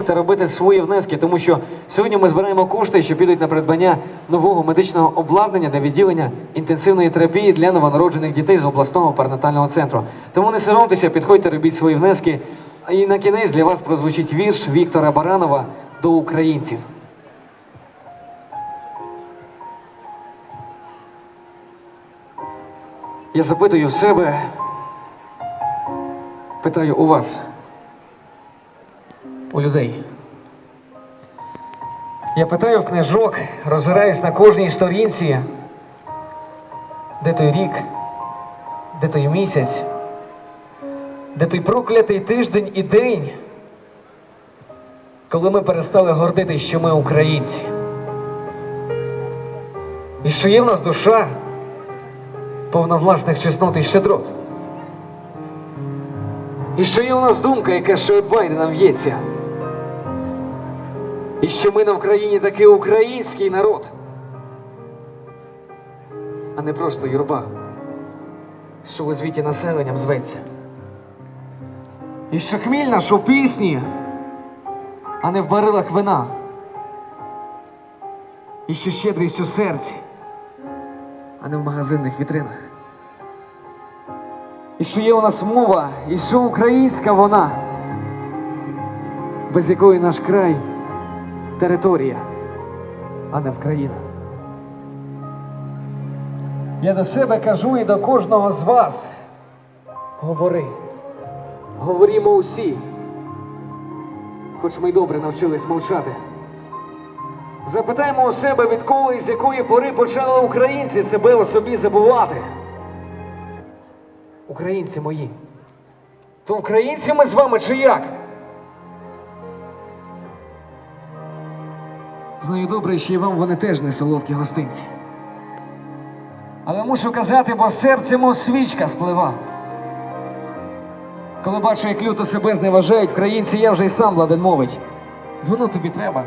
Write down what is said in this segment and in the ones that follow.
та робити свої внески, тому що сьогодні ми збираємо кошти, що підуть на придбання нового медичного обладнання для відділення інтенсивної терапії для новонароджених дітей з обласного перинатального центру. Тому не соромтеся, підходьте, робіть свої внески. І на кінець для вас прозвучить вірш Віктора Баранова до українців. Я запитую себе, питаю у вас, у людей. Я питаю в книжок, роззираюсь на кожній сторінці, де той рік, де той місяць, де той проклятий тиждень і день, коли ми перестали гордитись, що ми українці. І що є в нас душа, повна власних чеснот і щедрот. І що є у нас думка, яка ще від Байдена в'ється. І що ми на Вкраїні таки український народ, а не просто юрба, що у звіті населенням зветься. І що хміль наш у пісні, а не в барилах вина. І що щедрість у серці, а не в магазинних вітринах. І що є у нас мова, і що українська вона, без якої наш край територія, а не Вкраїна. Я до себе кажу і до кожного з вас. Говори, говорімо усі, хоч ми й добре навчились мовчати. Запитаємо у себе, відколи і з якої пори почали українці себе у собі забувати. Українці мої. То українці ми з вами чи як? Знаю добре, що і вам вони теж не солодкі гостинці. Але мушу казати, бо серце мов свічка сплива. Коли бачу, як люто себе зневажають українці, я вже й сам ладен мовить. Воно тобі треба.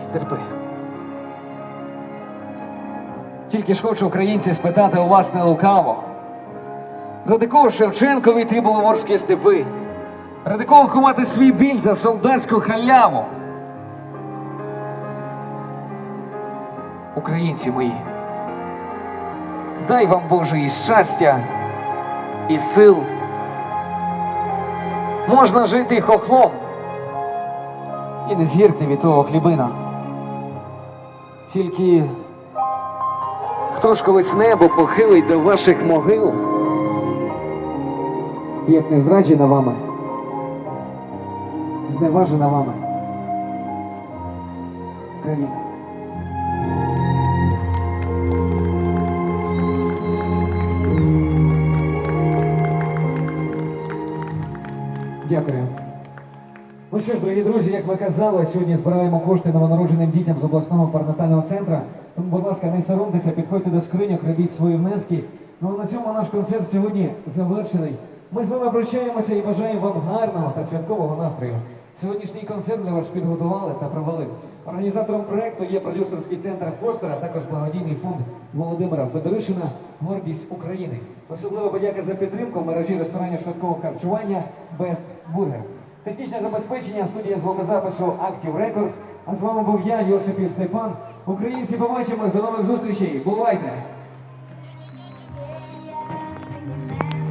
Стерпи. Тільки ж хочу українці спитати у вас не лукаво. Ради кого Шевченкові йти буловорські степи? Ради кого ховати свій біль за солдатську халяву? Українці мої, дай вам Боже і щастя, і сил. Можна жити хохлом, і не згіркне від того хлібина. Тільки хто ж колись небо похилить до ваших могил, як не зраджена вами, зневажена вами країна. Дякую. Ну що ж, дорогі друзі, як ви казали, сьогодні збираємо кошти новонародженим дітям з обласного перинатального центру. Тому, будь ласка, не соромтеся, підходьте до скриньок, робіть свої внески. Ну а на цьому наш концерт сьогодні завершений. Ми з вами прощаємося і бажаємо вам гарного та святкового настрою. Сьогоднішній концерт для вас підготували та провели. Організатором проекту є продюсерський центр Фостера, а також благодійний фонд Володимира Федоришина Гордість України. Особлива подяка за підтримку мережі ресторанів швидкого харчування Best Burger. Технічне забезпечення студія звукозапису Active Records. А з вами був я, Йосипів Степан. Українці, побачимось, до нових зустрічей. Бувайте!